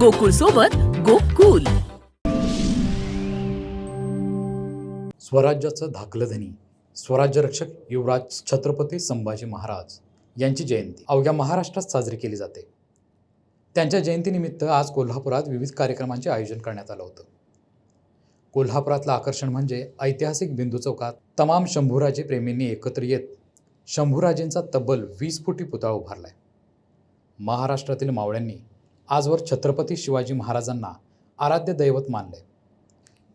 गोकुळ सोबत गोकुल. स्वराज्याचं धाकलं धनी स्वराज्यरक्षक युवराज छत्रपती संभाजी महाराज यांची जयंती अवघ्या महाराष्ट्रात साजरी केली जाते. त्यांच्या जयंतीनिमित्त आज कोल्हापुरात विविध कार्यक्रमांचे आयोजन करण्यात आलं होतं. कोल्हापुरातलं आकर्षण म्हणजे ऐतिहासिक बिंदू चौकात तमाम शंभूराजे प्रेमींनी एकत्र येत शंभूराजेंचा तब्बल वीस फुटी पुतळा उभारलाय. महाराष्ट्रातील मावळ्यांनी आजवर छत्रपती शिवाजी महाराजांना आराध्य दैवत मानले.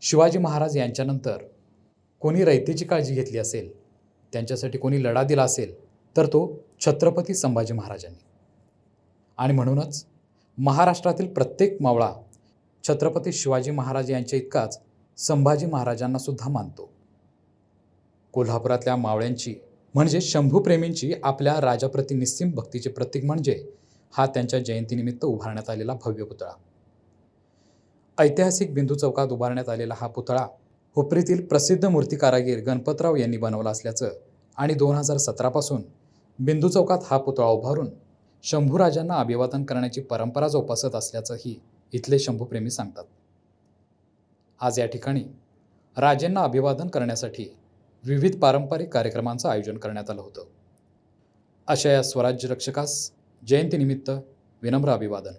शिवाजी महाराज यांच्यानंतर कोणी रयतेची काळजी घेतली असेल त्यांच्यासाठी कोणी लढा दिला असेल तर तो छत्रपती संभाजी महाराजांनी. आणि म्हणूनच महाराष्ट्रातील प्रत्येक मावळा छत्रपती शिवाजी महाराज यांच्या इतकाच संभाजी महाराजांना सुद्धा मानतो. कोल्हापुरातल्या मावळ्यांची म्हणजे शंभूप्रेमींची आपल्या राजाप्रती निस्सीम भक्तीचे प्रतीक म्हणजे हा त्यांच्या जयंतीनिमित्त उभारण्यात आलेला भव्य पुतळा. ऐतिहासिक बिंदू चौकात उभारण्यात आलेला हा पुतळा हुपरीतील प्रसिद्ध मूर्ती कारागीर गणपतराव यांनी बनवला असल्याचं आणि दोन हजार सतरापासून बिंदू चौकात हा पुतळा उभारून शंभूराजांना अभिवादन करण्याची परंपरा जोपासत असल्याचंही इथले शंभूप्रेमी सांगतात. आज या ठिकाणी राजेंना अभिवादन करण्यासाठी विविध पारंपरिक कार्यक्रमांचं आयोजन करण्यात आलं होतं. अशा या स्वराज्य रक्षकास जयंतीनिमित्त विनम्र अभिवादन.